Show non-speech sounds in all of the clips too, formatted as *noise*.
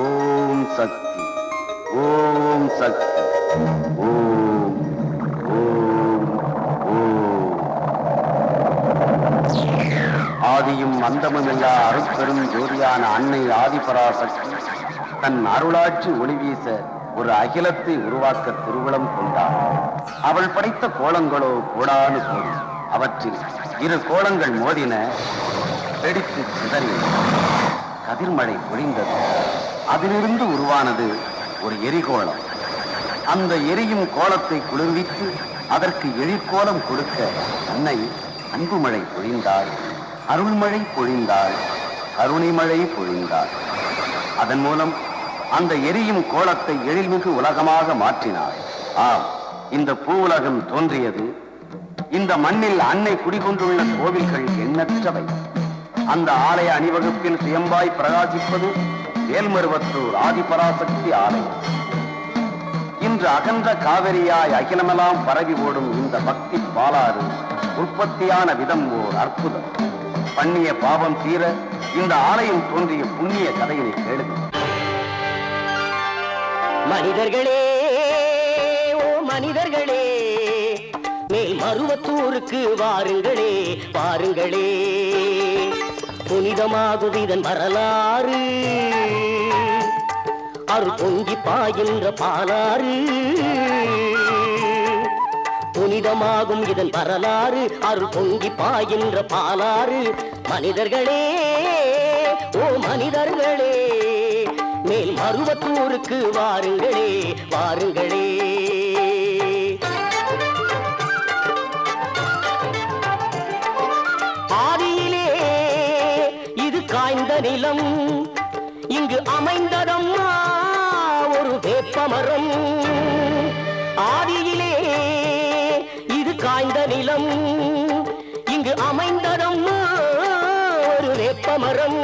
ஓம் சக்தி ஓம் சக்தி ஓம் ஓம் ஓம். ஆதியும் அந்தமுமில்லா அருட்பெரும் ஜோதியான அன்னை ஆதிபராசக்தி தன் அருளாட்சி ஒளி வீச ஒரு அகிலத்தை உருவாக்க திருவிழம் கொண்டார் அவள் படைத்த கோலங்களோ கோடானு கோடி அவற்றில் இரு கோலங்கள் மோதின வெடித்து சிதறி கதிர்மழை பொழிந்தது. அதிலிருந்து உருவானது ஒரு எரிகோளம். அந்த எரியும் கோலத்தை குளிர்வித்து அதற்கு எழிற்கோலம் கொடுக்க அன்னை அன்புமழை பொழிந்தாள் அருள்மழை பொழிந்தாள் கருணைமழை பொழிந்தாள். அதன் மூலம் அந்த எரியும் கோலத்தை எழில்மிகு உலகமாக மாற்றினார் ஆம் இந்த பூ உலகம் தோன்றியது. இந்த மண்ணில் அன்னை குடிகொண்டுள்ள கோவில்கள் எண்ணற்றவை. அந்த ஆலய அணிவகுப்பில் சுயம்பாய் பிரகாசிப்பது ஏல்மருவத்தூர் ஆதிபராசக்தி ஆலயம். இன்று அகன்ற காவிரியாய் அகிலமெல்லாம் பரவி ஓடும் இந்த பக்தி பாலாறு உற்பத்தியான விதம் ஓர் அற்புதம். பண்ணிய பாவம் தீர இந்த ஆலயம் தோன்றிய புண்ணிய கதையினை கேளுங்க. மனிதர்களே ஓ மனிதர்களே மேல் மருவத்தூருக்கு வாருங்களே வாருங்களே. புனிதமாகும் இதன் வரலாறு. அருள் பொங்கி பாய்கின்ற பாலாறு. புனிதமாகும் இதன் வரலாறு அருள் பொங்கி பாய்கின்ற பாலாறு. மனிதர்களே ஓ மனிதர்களே மேல் மருவத்தூருக்கு வாருங்களே வாருங்களே. நிலம். இங்கு அமைந்ததம்மா ஒரு வேப்பமரம். ஆதியிலே இது காய்ந்த நிலம். இங்கு அமைந்ததம்மா ஒரு வேப்பமரம்.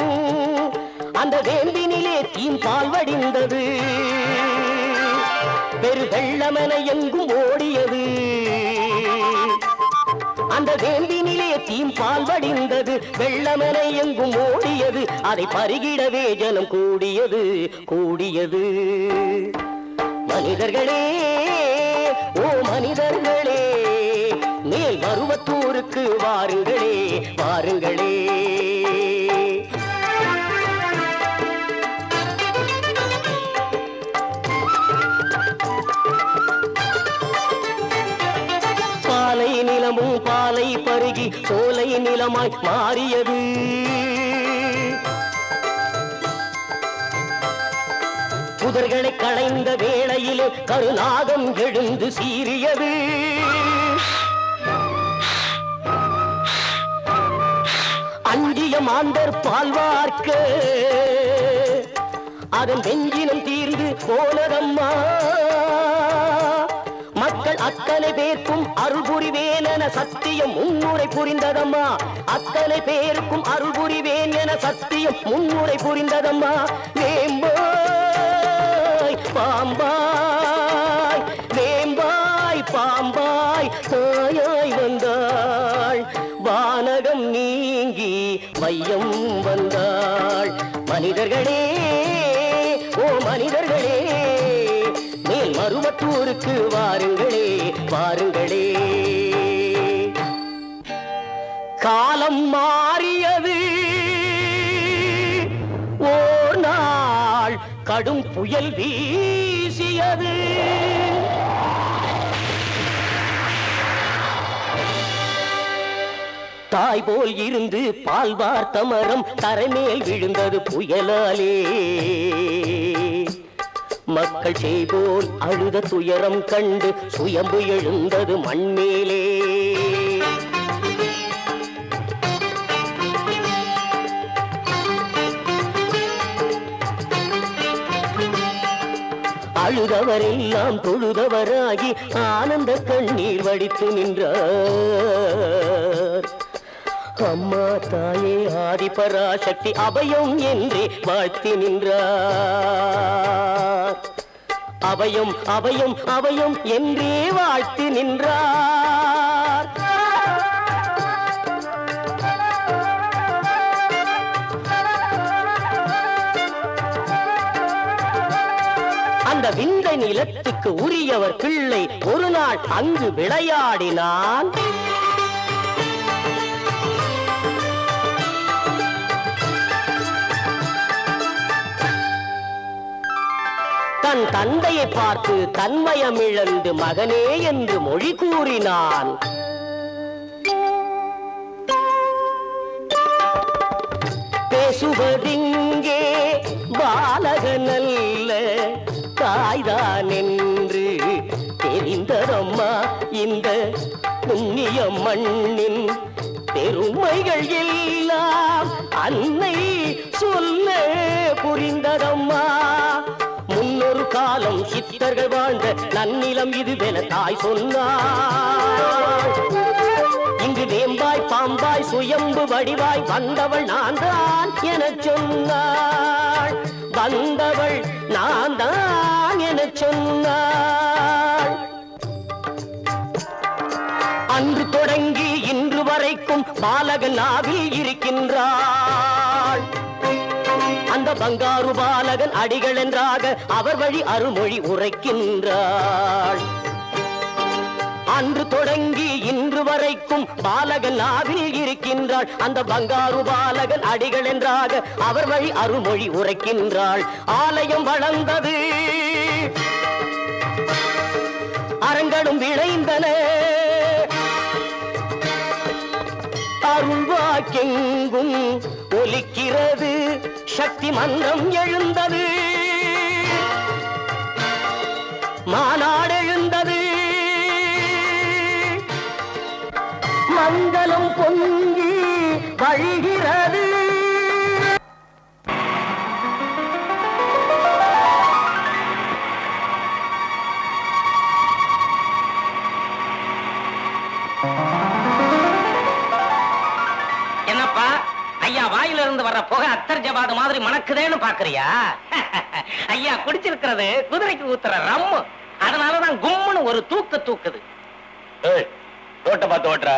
அந்த வேம்பினிலே தீம் பால் வடிந்தது. பெரு எங்கும் ஓடியது. அந்த வேம்பினிலே தீம் பால் வடிந்தது வெள்ளமனை எங்கும் ஓடியது. அதை பருகிடவே ஜனம் கூடியது. கூடியது. மனிதர்களே சோலை மாறியது. புதர்களை களைந்த வேளையிலே கருநாகம் எழுந்து சீறியது. அஞ்சிய மாந்தர் பால்வார்க்க அதன் வெஞ்சினம் தீர்ந்து போனதம்மா. அத்தனை பேருக்கும் அருள் என சத்தியம் முன்னுரை புரிந்ததம்மா. அத்தனை பேருக்கும் அருள் என சத்தியம் முன்னுரை புரிந்ததம்மா. வேம்பாய் பாம்பாய் காலம் மாறியது. ஓர் நாள் கடும் புயல் வீசியது. தாய் போல் இருந்து பால் வார்த்த மரம் தரைமேல் விழுந்தது புயலாலே. மக்கள் செய்போல் அழுத துயரம் கண்டு சுயம்பு எழுந்தது மண்மேலே. அழுதவரெல்லாம் தொழுதவராகி ஆனந்த கண்ணீர் வடித்து நின்றார். அம்மா தாயே ஆதிபராசக்தி அபயம் என்றே வாழ்த்தி நின்றார். அபயம் அபயம் அபயம் என்றே வாழ்த்தி நின்றார். அந்த விந்தை நிலத்துக்கு உரியவர் பிள்ளை ஒரு நாள் அங்கு விளையாடினான். தன் தந்தையை பார்த்து தன்மயமிழந்து மகனே என்று மொழி கூறினான். பேசுவதின் மண்ணின் பெருமைகள் எல்லாம் அன்னை சொல்ல புரிந்ததம்மா. முன்னொரு காலம் சித்தர்கள் வாழ்ந்த நன்னிலம் இதுவென தாய் சொன்னார் இங்கு வேம்பாய் பாம்பாய் சுயம்பு வடிவாய் வந்தவள் நான் தான் என சொன்னாள். வந்தவள் நான் தான் என சொன்னாள். வரைக்கும் பாலகன் நாவில் இருக்கின்றாள். அந்த பங்காரு பாலகன் அடிகள் என்றாக அவர் வழி அருமொழி உரைக்கின்றாள். அன்று தொடங்கி இன்று வரைக்கும் பாலகன் நாவில் இருக்கின்றாள். அந்த பங்காரு பாலகன் அடிகள் என்றாக அவர் வழி அருமொழி உரைக்கின்றாள். ஆலயம் வளர்ந்தது. அரங்கடும் விளைந்தன. எங்கும் ஒலிக்கிறது. சக்தி மந்திரம் எழுந்தது. மாநாடு எழுந்தது. மங்களம் பொங்கி வழிகிறது. ஜபாது மாதிரி மணக்குதேன்னு பாக்குறியா? *laughs* ஐயா குடிச்சிருக்கிறது குதிரைக்கு ஊத்துற ரம்மு அதனாலதான் கும்முன்னு ஒரு தூக்கு தூக்குது. ரோட்டை பார்த்து ஓட்டுற.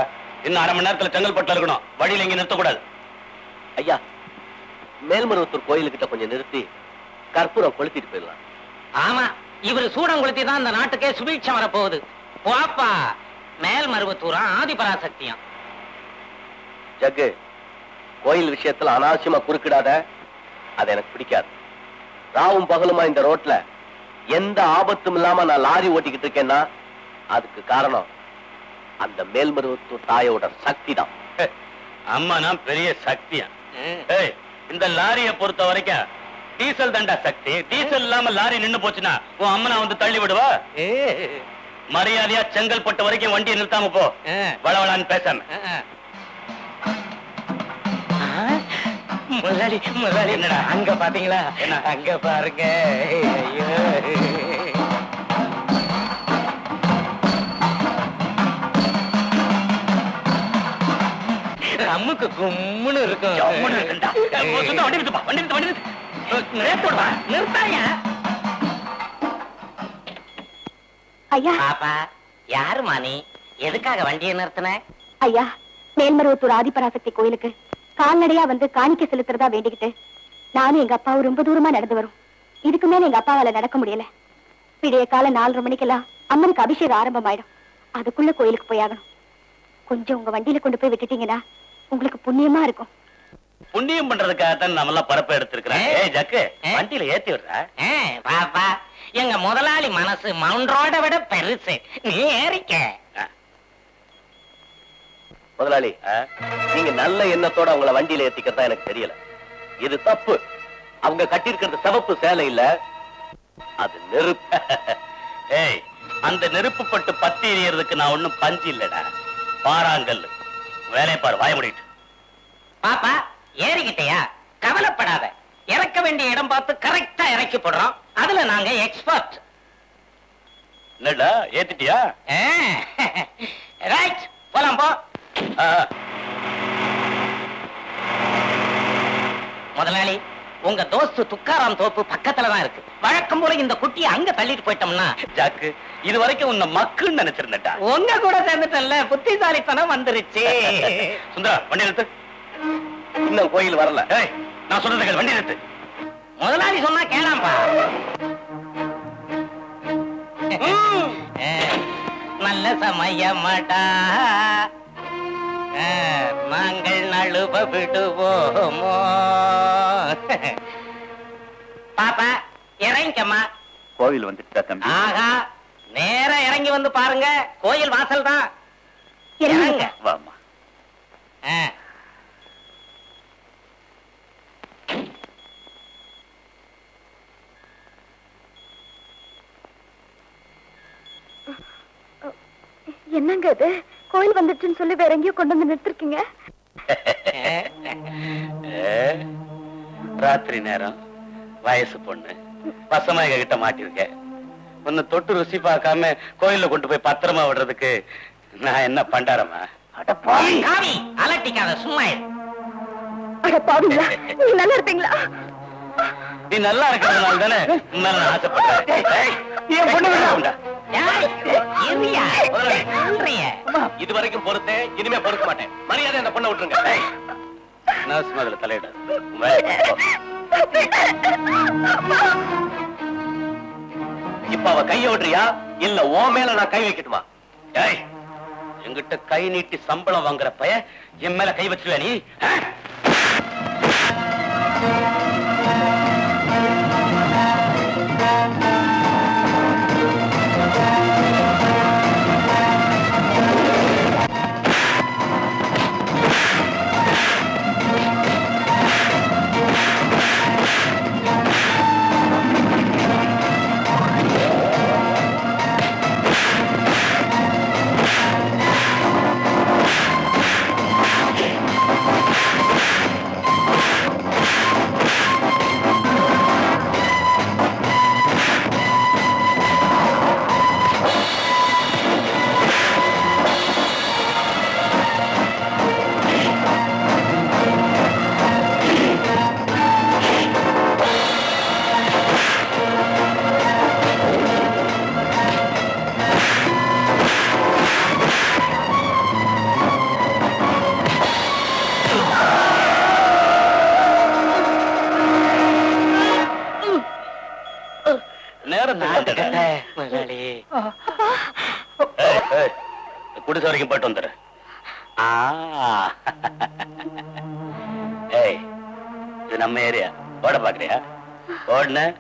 இன்னும் அரை மணி நேரத்துல செங்கல்பட்டுல இருக்கணும். வழியில இங்க நிறுத்தக்கூடாது. ஐயா மேல்மருவத்தூர் கோயிலுக்கிட்ட கொஞ்சம் நிறுத்தி கற்பூரம் கொளுத்திட்டு போயிடலாம். ஆமா இவர் சூடம் கொளுத்தி தான் இந்த நாட்டுக்கே சுபீட்சம் வரப்போகுது. போப்பா மேல் மருவத்தூரா ஆதிபராசக்தியம் ஜக்கு கோயில் விஷயத்துல அனாவசியமா குறுக்கிடாத. அது எனக்கு பிடிக்காது. ராவும் பகலுமா இந்த ரோட்ல எந்த ஆபத்தும் இல்லாம நான் லாரி ஓட்டிக்கிட்டு இருக்கேன்னா அதுக்கு காரணம் அந்த மேல்மருவத்தூர் தாயோட சக்தி தான் அம்மானா பெரிய சக்தியா? ஏய் இந்த லாரிய பொறுத்த வரைக்கும் டீசல் தாண்டா சக்தி. டீசல் இல்லாம லாரி நின்னு போச்சுன்னா உன் அம்மனை வந்து தள்ளி விடுவா? மரியாதையா செங்கல்பட்டு வரைக்கும் வண்டியை நிறுத்தாம போ. வளவளான்னு பேசாம. முதலாளி முதலாளி என்னடா? அங்க பாத்தீங்களா? என்ன? அங்க பாருங்க. ஐயோ. அம்முக்கு கும்முன்னு இருக்கும். வண்டி நிறுத்துப்பா, வண்டி நிறுத்து, வண்டி நிறுத்து. நிறுத்துடுவா நிறுத்தாயா ஐயா. பாப்பா யாருமா நீ? எதுக்காக வண்டியை நிறுத்தின? ஐயா மேல்மருவத்தூர் ஆதிபராசக்தி கோயிலுக்கு கால்நடையா வந்து காணிக்க செலுத்துறதா வேண்டிக்கிட்டு நானும் எங்க அப்பாவும் ரொம்ப தூரமா நடந்து வரும். இதுக்கு மேல எங்க அப்பாவால நடக்க முடியல. விடிய கால நாலரை மணிக்கெல்லாம் அம்மனுக்கு அபிஷேகம் ஆரம்பமாயிடும். அதுக்குள்ள கோயிலுக்கு போய் ஆகணும். கொஞ்சம் உங்க வண்டியில கொண்டு போய் விட்டுட்டீங்கன்னா உங்களுக்கு புண்ணியமா இருக்கும். புண்ணியம் பண்றதுக்காகத்தான் நம்ம எல்லாம் பரப்ப எடுத்திருக்கிறேன் ஜக்கு? வண்டியில ஏத்தி விடுறா. பாப்பா எங்க முதலாளி மனசு மவுண்டரோட விட பெருசு. நீ ஏறிக்க. முதலாளி? நீங்க நல்ல எண்ணத்தோட அவங்கள வண்டியில ஏத்திக்கிறதா எனக்கு தெரியல. இது தப்பு. அவங்க கட்டியிருக்கிறது சிவப்பு சேலை இல்ல. அது நெருப்பு. *laughs* ஏய் அந்த நெருப்பு பட்டு பத்தி எரியறதுக்கு நான் ஒண்ணும் பஞ்சு இல்லடா. பாறாங்கல். வேலையை பாரு வாய முடிட்டு. பாப்பா ஏறிக்கிட்டயா? கவலைப்படாத. இறக்க வேண்டிய இடம் பார்த்து கரெக்டா இறக்கி போடுறோம். அதுல நாங்க எக்ஸ்பர்ட் என்னடா ஏத்திட்டியா? ரைட் *laughs* போலாம் போ. முதலாளி உங்க தோஸ்து துக்காராம் தோப்பு பக்கத்துலதான் இருக்கு. வழக்கம் போல இந்த குட்டியை அங்க தள்ளிட்டு போயிட்டோம்னா? ஜாக்கு இது வரைக்கும் உன்னை மக்குன்னு நினைச்சிருந்தா உங்க கூட சேர்ந்துட்டல புத்திசாலித்தனம் வந்துருச்சு. *laughs* சுந்தரா வண்டி நிறுத்து. இன்னும் கோயில் வரல. நான் சொல்றது வண்டி நிறுத்து. முதலாளி சொன்னா கேளாம்பா *laughs* நல்ல சமயமாட்டா நழுவ விடுவோமோ? பாப்பா இறங்கிக்கம்மா. கோவில் வந்துட்டா தம்பி. ஆகா நேரா இறங்கி வந்து பாருங்க. கோயில் வாசல் தான். இறங்குங்க. இறங்க வாமா. என்னங்க இது? கோயில் வந்துச்சுன்னு சொல்லி வேற எங்கேயோ கொண்டு வந்து நிறுத்திருக்கீங்க. ராத்திரி நேரம் வயசு பொண்ணு பசமாக கிட்ட மாட்டிருக்க உன்னை தொட்டு ருசி பார்க்காம கோயில்ல கொண்டு போய் பத்திரமா விடுறதுக்கு நான் என்ன பண்டாரமா அலட்டிக்காத சும்மா நீங்க நல்லா இருப்பீங்களா நீ நல்லா இருக்கிறதுனால தானே நான் ஆசைப்படுறேன் இது வரைக்கும் பொறுத்தேன் இனிமே பொறுக்க மாட்டேன். மரியாதை அந்த பொண்ணை விட்டுருங்க. நர்ஸ் தலையிட. இப்ப அவ கைய விடுறியா? இல்ல ஓ மேல நான் கை வைக்கட்டுமா? ஏய் என்கிட்ட கை நீட்டி சம்பளம் வாங்குற பைய என் மேல கை வச்சிருவே நீ? குடிசை வரைக்கும் போயிட்டு வந்துரு. ஆ. ஏய் இது நம்ம ஏரியா. ஓட பாக்குறியா? ஓடுன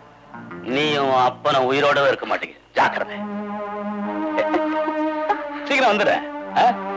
நீயும் உன் அப்பனும் உயிரோடவே இருக்க மாட்டீங்க. ஜாக்கிரதை. சீக்கிரம் வந்துடு ஆ?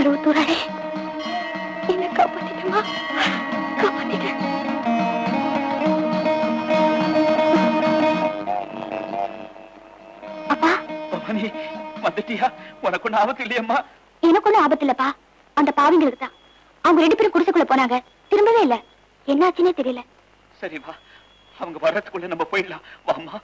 மருவத்தூரே என்ன காப்பாத்திட்டமா காப்பாத்திட்ட அப்பா. பவானி வந்துட்டியா? உனக்கு ஒண்ணு ஆபத்து இல்லையம்மா. எனக்கு ஒண்ணும் ஆபத்து இல்லப்பா. அந்த பாவிங்களுக்கு தான். அவங்க ரெண்டு பேரும் குடிசைக்குள்ள போனாங்க. திரும்பவே இல்ல. என்னாச்சுன்னே தெரியல. சரி வா அவங்க வர்றதுக்குள்ள நம்ம போயிடலாம். வாம்மா.